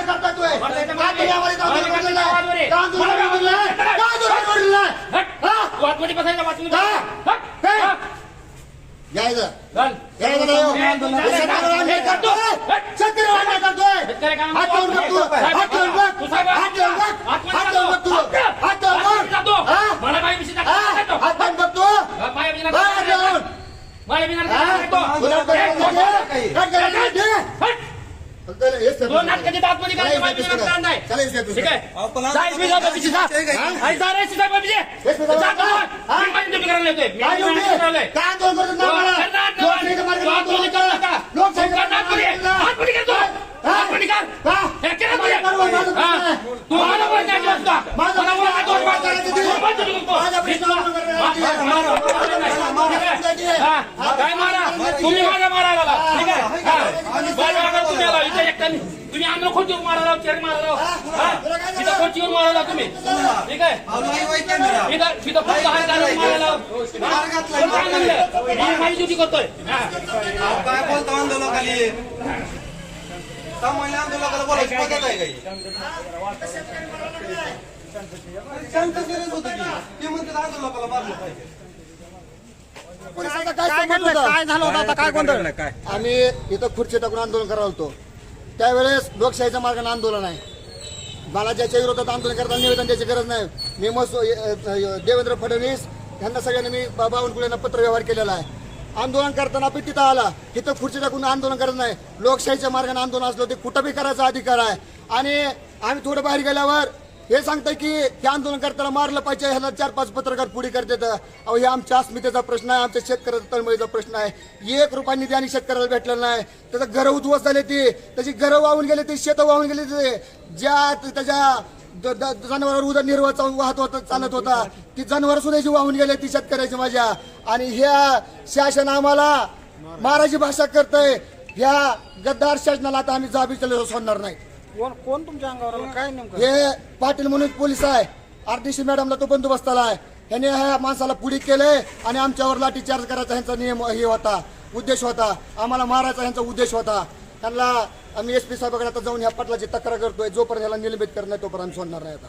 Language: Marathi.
आम्हाला तांदूळ भरलेला आहे. तांदूळ भरलेला आहे. तांदूळ भरलेला आहे. हा? वाटमध्ये बसायचं वाटमध्ये हा? बसायचं. हे? हा? यायचं. चल. यायचं नाही हो. हे, तू. शेतकऱ्याला अन्याय करतोय. शेतकऱ्याला अन्याय करतोय. शेतकरी काय हात लावून बघ तू. हात लावून बघ. तू साहेब, हात लावून बघ. आतमध्ये हात लावून बघ तू. जातो. हात लावून आतमध्ये बघ. जातो. हा? मला बाई विषयी हा? जातो. हात लावून बघ तू. विषयी बाहेर जातो. जाऊन. बाई विषयी हा? जातो. तुला हे, काय करायचं? काय करायचं ते? हट. दोन नाटकाची बाई विषयी जातो. नाही. चला, हेच कर. ठीक आहे अहो, पण जा, इसमें जाऊ बाबीची, जा. हा? रे, सीधा बाबीची. इसमें जाऊ. जा, जा. हा? मी माझी ड्युटी करायला येतोय. मी काय करायला. काय आंदोलन करतात ना. का? मार्गाने तुम्ही. आंदोलन करतात. हातमध्ये करतो. हा? हातमध्ये कर. हा? हे केलं माझा तुम्ही. बरोबर, माझा हा? प्रश्न आहे. तू मला बोलण्याची असता. मला बोलण्याची प्रश्न आहे. असता. आहे? हा? काय मारा तुम्ही माझ्या मारायला लावा. ठीक आहे. माझ्या मारायला तुम्ही आला. इथे एकट्याने. तुम्ही आम्हाला खोटीवर मारायला लावा, चेअर मारायला लावा. इथं खोटीवर मारायला लावा तुम्ही ठीक आहे अहो, नाही होय कॅमेरा. इथं इथं फक्त हात घालून मारायला लावा. कोण सांगितलं? मी माझी ड्युटी करतोय. अहो, काय बोलतो आंदोलकाली सामान्य आंदोलकाला बोलायची पद्धत आहे काही शांत सिरियस होतं की? ते म्हणतात आंदोलकाला मारलं पाहिजे. पोलिसांचा काय संबंध होता? काय झालं होतं आता? काय गोंधळ? आम्ही इथं खुर्ची टाकून आंदोलन करायला होतो. त्यावेळेस लोकशाहीच्या मार्गाने आंदोलन आहे. मला ज्याच्या विरोधात आंदोलन करताना निवेदन द्यायची गरज नाही. मी मस्त देवेंद्र फडणवीस यांना सगळ्यांनी मी बा- बावनकुळेंना पत्र व्यवहार केलेला आहे. आंदोलन करताना आपण तिथं आला. तिथं खुर्ची टाकून आंदोलन करत नाही. लोकशाहीच्या मार्गाने आंदोलन असलं ते कुठं बी करायचा अधिकार आहे. आणि आम्ही थोडं बाहेर गेल्यावर हे सांगतंय की हे आंदोलन करताना मारलं पाहिजे ह्याला चार पाच पत्रकार पुढे करतात. अहो हे आमच्या अस्मितेचा प्रश्न आहे आमच्या शेतकऱ्याचा तळमळीचा प्रश्न आहे. एक रुपया निधी आणि शेतकऱ्याला भेटला नाही. त्याचं घरं उद्ध्वस्त झाले ती त्याची घरं वाहून गेले ती शेतं वाहून गेले ते. ज्या त्याच्या द- जनावरांवर उदरनिर्वाह वाहत होता चालत होता ती जनावर सुद्धा जी वाहून गेले ती शेतकऱ्याची माझ्या. आणि ह्या शासन आम्हाला महाराजी भाषा करतय. ह्या गद्दार शासनाला आता आम्ही जाबी चालू सोडणार नाही. कोण कोण तुमच्या अंगावर आलं? काय नेमकं? हे पाटील म्हणून पोलीस आहे. आरडीसी मॅडमला तो बंदोबस्त आहे. ह्याने ह्या माणसाला पुढे केलंय आणि आमच्यावर लाठीचार्ज करायचा ह्यांचा नियम हे होता उद्देश होता. आम्हाला मारायचा ह्यांचा उद्देश होता. त्यांना आम्ही एस पी साहेबाकडे आता जाऊन ह्या पाटलाची तक्रार करतोय. जोपर्यंत ह्याला निलंबित करणार तोपर्यंत आम्ही सोडणार नाही आता.